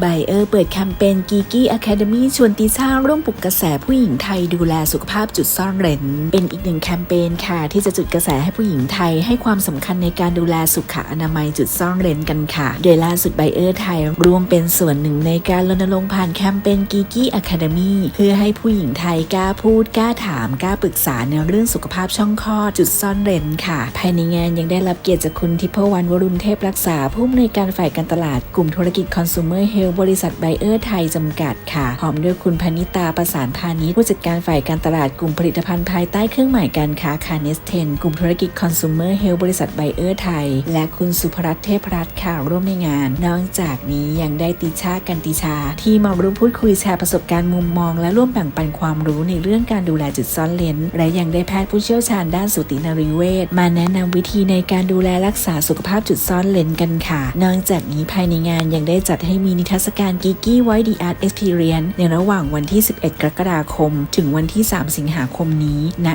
ไบเออร์เปิดแคมเปญ Geeky Academy ชวนติช่าร่วมปลุกกระแสผู้หญิงไทยดูแลสุขภาพจุดซ่อนเร้นเป็นอีกหนึ่งแคมเปญค่ะ ที่จะจุดกระแสให้ผู้หญิงไทย ให้ความสำคัญในการดูแลสุขอนามัยจุดซ่อนเร้นกันค่ะ โดยล่าสุดไบเออร์ไทยร่วมเป็นส่วนหนึ่งในการรณรงค์ผ่านแคมเปญ Geeky Academy เพื่อให้ผู้หญิงไทยกล้าพูดกล้าถามกล้าปรึกษาในเรื่องสุขภาพช่องคลอดจุดซ่อนเร้นค่ะ ภายในงานยังได้รับเกียรติจากคุณทิพวรรณวรุณเทพรักษาผู้อำนวยการฝ่ายการตลาดกลุ่มธุรกิจ Consumer Health บริษัทไบเออร์ไทยจำกัดค่ะพร้อมด้วยคุณพนิตาประสานพาณิชย์ผู้จัดการฝ่ายการตลาดกลุ่มผลิตภัณฑ์ภายใต้เครื่องหมายการค้าคาเนสเทนกลุ่มธุรกิจ Consumer Health บริษัทไบเออร์ไทย และคุณสุภรัตน์เทพรัตน์ค่ะร่วมในงาน นอกจากนี้ยังได้ติชากันติชา ที่มาร่วมพูดคุยแชร์ประสบการณ์มุมมอง และร่วมแบ่งปันความรู้ในเรื่องการดูแลจุดซ่อนเลนและยังได้แพทย์ผู้เชี่ยวชาญด้านสูตินรีเวชมาแนะนำวิธีในการดูแลรักษาสุขภาพจุดซ่อนเลนกันค่ะ นอกจากนี้ภายในงานยังได้จัดให้มีนิทรรศการ Geeky White the Art Experience ในระหว่างวันที่ 11 กรกฎาคม ถึงวันที่ 3 สิงหาคมนี้ณ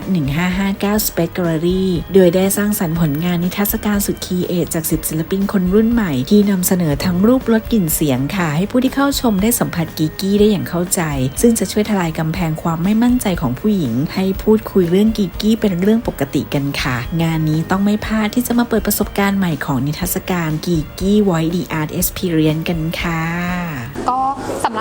1559 Space Gallery โดยได้สร้างสรรค์ผลงานนิทรรศการสุดคีเอทจาก 10 ศิลปินคนรุ่นใหม่ที่นำเสนอทั้งรูปลดกลิ่นเสียงค่ะ ให้ผู้ที่เข้าชมได้สัมผัสกีกี้ได้อย่างเข้าใจ ซึ่งจะช่วยทลายกำแพงความไม่มั่นใจของผู้หญิง ให้พูดคุยเรื่องกีกี้เป็นเรื่องปกติกันค่ะ งานนี้ต้องไม่พลาดที่จะมาเปิดประสบการณ์ใหม่ของนิทรรศการกีกี้ไวดีอาร์ตเอ็กซ์เพรียนกันค่ะก็สำห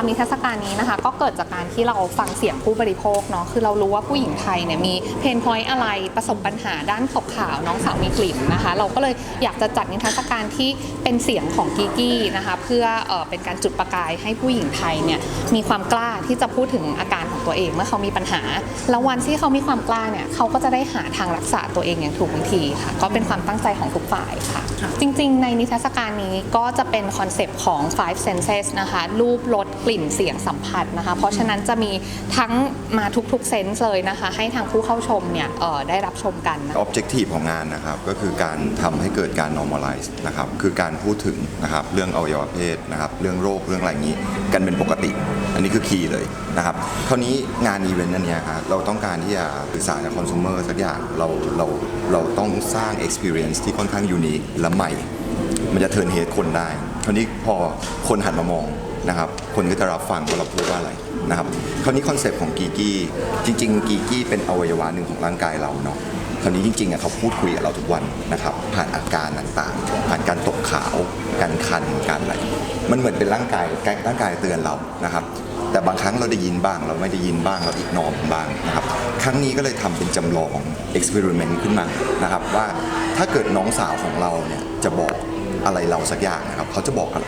รับนิทรรศการนี้นะคะ ก็เกิดจากการที่เราฟังเสียงผู้บริโภคเนาะคือเรารู้ว่าผู้หญิงไทยเนี่ยมีเพนพอยต์อะไรประสบปัญหาด้านตกขาวน้องสาวมีกลิ่นนะคะ เราก็เลยอยากจะจัดนิทรรศการที่เป็นเสียงของกิกี้นะคะเพื่อเออเป็นการจุดประกายให้ผู้หญิงไทยเนี่ยมีความกล้าที่จะพูดถึงอาการของตัวเองเมื่อเขามีปัญหา แล้ววันที่เขามีความกล้าเนี่ยเขาก็จะได้หาทางรักษาตัวเองอย่างถูกวิธีค่ะ ก็เป็นความตั้งใจของทุกฝ่ายค่ะ จริง ๆ ในนิทรรศการนี้ก็จะเป็นคอนเซปต์ของ five senses นะคะ รูปรส กลิ่นเสียงสัมผัสนะคะ เพราะฉะนั้นจะมีทั้งมาทุกๆเซนส์เลยนะคะ ให้ทางผู้เข้าชมเนี่ยเอ่อได้รับชมกันนะ Objective ของงานนะครับก็คือการทำให้เกิดการ normalize นะครับคือการพูดถึงนะครับเรื่องอวัยวะเพศนะครับเรื่องโรคเรื่องอะไรอย่างนี้ กันเป็นปกติ อันนี้คือคีย์เลยนะครับคราวนี้งานอีเวนต์อันเนี้ยครับเราต้องการที่จะสื่อสารกับคอน sumer สักอย่างเราเราเราต้องสร้าง experience ที่ค่อนข้างยูนิคและใหม่ มันจะเทิร์นเฮดคนได้คราวนี้พอคนหันมามอง นะครับคนก็จะรับฟังว่าเราพูดว่าอะไรนะครับคราวนี้คอนเซปต์ของกีกี้จริง ๆ กีกี้เป็นอวัยวะหนึ่งของร่างกายเราเนาะคราวนี้จริงๆอะเขาพูดคุยกับเราทุกวันนะครับผ่านอาการต่างๆ ผ่านการตกขาวการคันการอะไรมันเหมือนเป็นร่างกายร่างกายเตือนเรานะครับ แต่บางครั้งเราได้ยินบ้าง เราไม่ได้ยินบ้างเราอีกนอมบ้างนะครับครั้งนี้ก็เลยทำเป็นจำลอง experiment ขึ้นมานะครับว่าถ้าเกิดน้องสาวของเราเนี่ยจะบอก อะไรเราสักอย่างนะครับเขาจะบอกอะไร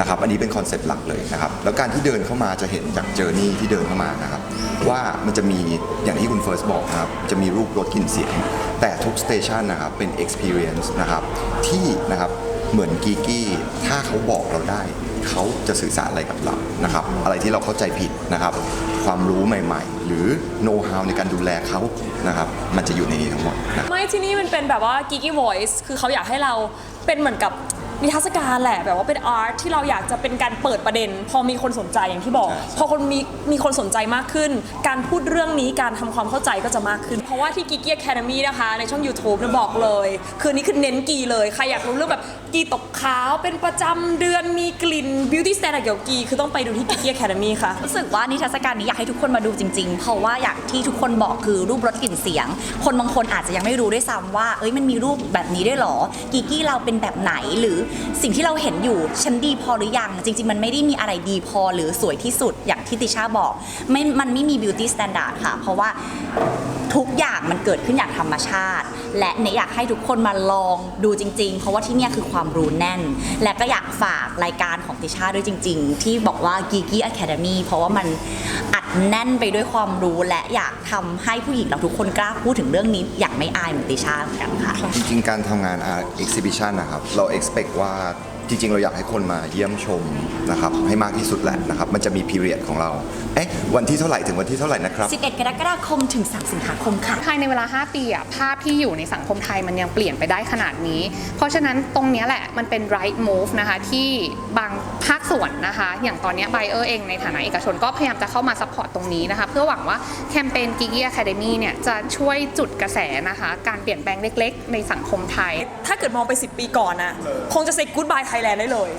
นะครับอันนี้เป็นคอนเซ็ปต์หลักเลยนะครับแล้วการที่เดินเข้ามาจะเห็นจากเจอร์นี่ที่เดินเข้ามานะครับว่ามันจะมีอย่างที่คุณเฟิร์สบอกนะครับจะมีรูปรถกลิ่นเสียง แต่ทุกสเตชันนะครับเป็น experience นะครับที่นะครับเหมือนกีกี้ถ้าเขาบอกเราได้ เขาจะสื่อสารอะไรกับเรานะครับอะไรที่เราเข้าใจผิดนะครับ ความรู้ใหม่ๆ หรือ know how ในการดูแลเขานะครับมันจะอยู่ในนี้ทั้งหมดนะไม่ที่นี่มันเป็นแบบว่า geeky voice คือเขาอยากให้เรา เป็นเหมือนกับ นิทรรศการแหละแบบว่าเป็นอาร์ตที่เราอยากจะเป็นการเปิดประเด็น พอมีคนสนใจอย่างที่บอก ใช่ พอคนมีมีคนสนใจมากขึ้น การพูดเรื่องนี้การทำความเข้าใจก็จะมากขึ้น เพราะว่าที่ geeky academy นะคะ ในช่อง YouTube เนี่ยบอกเลย คือนี่คือเน้นกีเลย ใครอยากรู้เรื่องแบบกีตกขาวเป็นประจำเดือนมีกลิ่น beauty standard เกี่ยวกับกีคือต้องไปดูที่ geeky academy ค่ะ รู้สึกว่านิทรรศการนี้อยากให้ทุกคนมาดูจริง ๆ เพราะว่าอยากที่ทุกคนบอกคือรูปรสกลิ่นเสียง คนบางคนอาจจะยังไม่รู้ด้วยซ้ำว่า เอ้ยมันมีรูปแบบนี้ด้วยเหรอ กีกี้เราเป็นแบบไหนหรือสิ่งที่เราเห็นอยู่ฉันดีพอหรือยัง จริง ๆ มันไม่ได้มีอะไรดีพอหรือสวยที่สุดอย่างที่ติชาบอกไม่มันไม่มี beauty standard ค่ะ เพราะว่าทุกอย่างมันเกิดขึ้นอย่างธรรมชาติ และเนี่ยอยากให้ทุกคนมาลองดูจริง ๆ เพราะว่าที่เนี่ยคือความรู้แน่น และก็อยากฝากรายการของติชาด้วยจริง ๆ ที่บอกว่า Geeky Academy เพราะว่ามัน แน่นไปด้วยความรู้และอยากทำให้ผู้หญิงเราทุกคนกล้าพูดถึงเรื่องนี้ อย่างไม่อายเหมือนติชาเหมือนกันค่ะ จริงๆ การทำงาน Art Exhibition นะครับ เรา expect ว่า จริง ๆ เราอยากให้คนมาเยี่ยมชมนะครับให้มากที่สุดแหละนะครับ มันจะมี period ของเรา เอ๊ะ วันที่เท่าไหร่ถึงวันที่เท่าไหร่นะครับ 11 กรกฎาคมถึง 3 สิงหาคมค่ะ ภายในเวลา 5 ปีอะภาพที่อยู่ในสังคมไทยมันยังเปลี่ยนไปได้ขนาดนี้ เพราะฉะนั้นตรงเนี้ยแหละมันเป็น right move นะคะ ที่บางภาคส่วนนะคะ อย่างตอนเนี้ไบเออร์เองในฐานะเอกชนก็พยายามจะเข้ามาซัพพอร์ตตรงนี้นะคะ เพื่อหวังว่าแคมเปญ Gigi Academy เนี่ยจะช่วยจุดกระแสนะคะ การเปลี่ยนแปลงเล็ก ๆ ในสังคมไทย ถ้าเกิดมองไป 10 ปีก่อนนะคงจะ say goodbye ไทย Thailand ได้เลย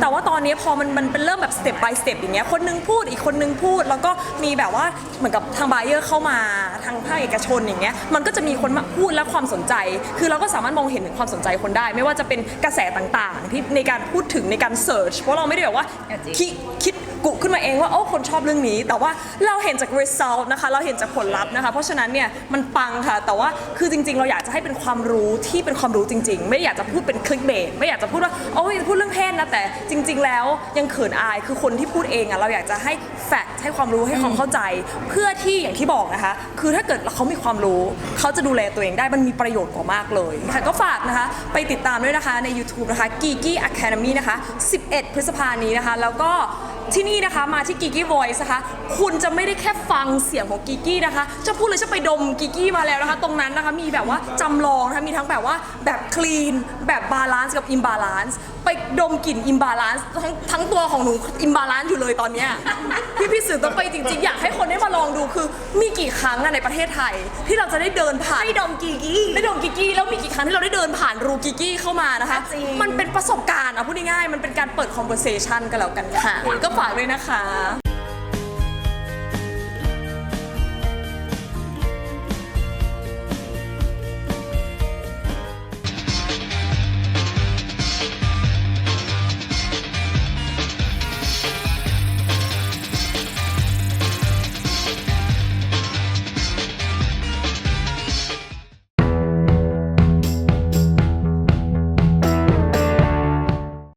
แต่ว่าตอนนี้พอมันมันเป็นเริ่มแบบ step by step อย่างเงี้ยคนนึงพูดอีกคนนึงพูด แล้วก็มีแบบว่าเหมือนกับทางบ u เออร์เข้ามาทางภาคเอกชนอย่างเงี้ยมันก็จะมีคนมาพูดและความสนใจ คือเราก็สามารถมองเห็นถึงความสนใจคนได้ ไม่ว่าจะเป็นกระแสต่างๆ ที่ในการพูดถึงในการ search เพราะเราไม่ได้แบบว่าคิดคิดกุขึ้นมาเองว่าโอ้คนชอบเรื่องนี้ แต่ว่าเราเห็นจาก result นะคะ เราเห็นจากผลลัพธ์นะคะ เพราะฉะนั้นเนี่ยมันปังค่ะ แต่ว่าคือจริง ๆ เราอยากจะให้เป็นความรู้ที่เป็นความรู้จริง ๆ ไม่อยากจะพูดเป็น clickbait ไม่อยากจะพูดว่าโอ้ยพูดเรื่องเพศนะแต่จริง ๆ แล้วยังเขินอายคือคนที่พูดเองอะเราอยากจะให้ fact ให้ความรู้ให้ความเข้าใจ เพื่อที่อย่างที่บอกนะคะ คือถ้าเกิดเขามีความรู้เขาจะดูแลตัวเองได้มันมีประโยชน์กว่ามากเลยค่ะก็ฝากนะคะ ไปติดตามด้วยนะคะใน YouTube นะคะ Geeky Academy นะคะ 11 พฤษภานี้นะคะ แล้วก็ที่นี่นะคะมาที่ Geeky Voice นะคะ คุณจะไม่ได้แค่ฟังเสียงของ Geeky นะคะจะพูดเลยจะไปดม Geeky มาแล้วนะคะ ตรงนั้นนะคะมีแบบว่าจำลองนะคะมีทั้งแบบว่าแบบคลีนแบบบาลานซ์กับอิมบาลานซ์ไปดมกลิ่นอิมบาลานซ์ทั้งทั้งตัวของหนูอิมบาลานซ์อยู่เลยตอนเนี้ยพี่พี่สื่อต้องไปจริงๆ อยากให้คนได้มาลองดูคือ มีกี่ครั้งอะในประเทศไทย ที่เราจะได้เดินผ่านได้ดมกีกี้ได้ดมกิกกี้แล้วมีกี่ครั้งที่เราได้เดินผ่านรูกิกกี้เข้ามานะคะ จริง มันเป็นประสบการณ์อะพูดง่ายๆมันเป็นการเปิด conversation กันแล้วกันค่ะ ก็ฝากด้วยนะคะ